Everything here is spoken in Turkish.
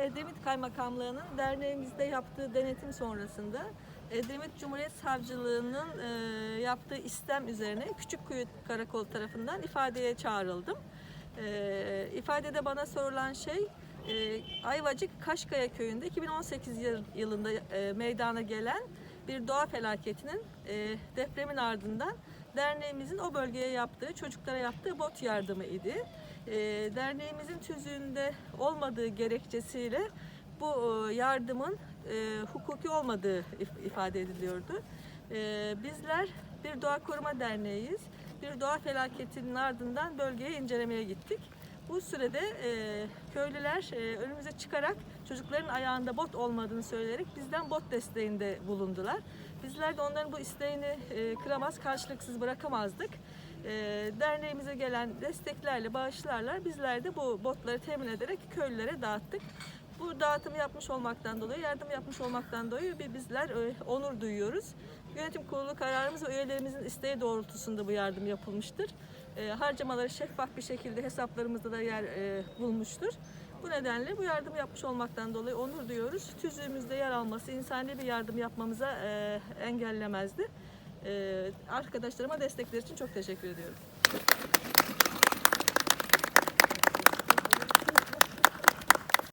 Edremit Kaymakamlığı'nın derneğimizde yaptığı denetim sonrasında Edremit Cumhuriyet Savcılığı'nın e, yaptığı istem üzerine Küçükkuyu Karakolu tarafından ifadeye çağrıldım. E, ifadede bana sorulan şey e, Ayvacık Kaşkaya köyünde 2018 yıl- yılında meydana gelen bir doğa felaketinin e, depremin ardından derneğimizin o bölgeye yaptığı, çocuklara yaptığı bot yardımı idi. E, derneğimizin tüzüğünde olmadığı gerekçesiyle bu e, yardımın e, hukuki olmadığı if- ifade ediliyordu. E, bizler bir doğa koruma derneğiyiz. Bir doğa felaketinin ardından bölgeye incelemeye gittik. Bu sürede e, köylüler e, önümüze çıkarak çocukların ayağında bot olmadığını söyleyerek bizden bot desteğinde bulundular. Bizler de onların bu isteğini e, kıramaz, karşılıksız bırakamazdık. E, derneğimize gelen desteklerle, bağışlarla bizler de bu botları temin ederek köylülere dağıttık. Bu dağıtımı yapmış olmaktan dolayı, yardım yapmış olmaktan dolayı bizler e, onur duyuyoruz. Yönetim kurulu kararımız ve üyelerimizin isteği doğrultusunda bu yardım yapılmıştır. E, harcamaları şeffaf bir şekilde hesaplarımızda da yer e, bulmuştur. Bu nedenle bu yardım yapmış olmaktan dolayı onur duyuyoruz. Tüzüğümüzde yer alması insani bir yardım yapmamıza e, engellemezdi. E, arkadaşlarıma destekleri için çok teşekkür ediyorum.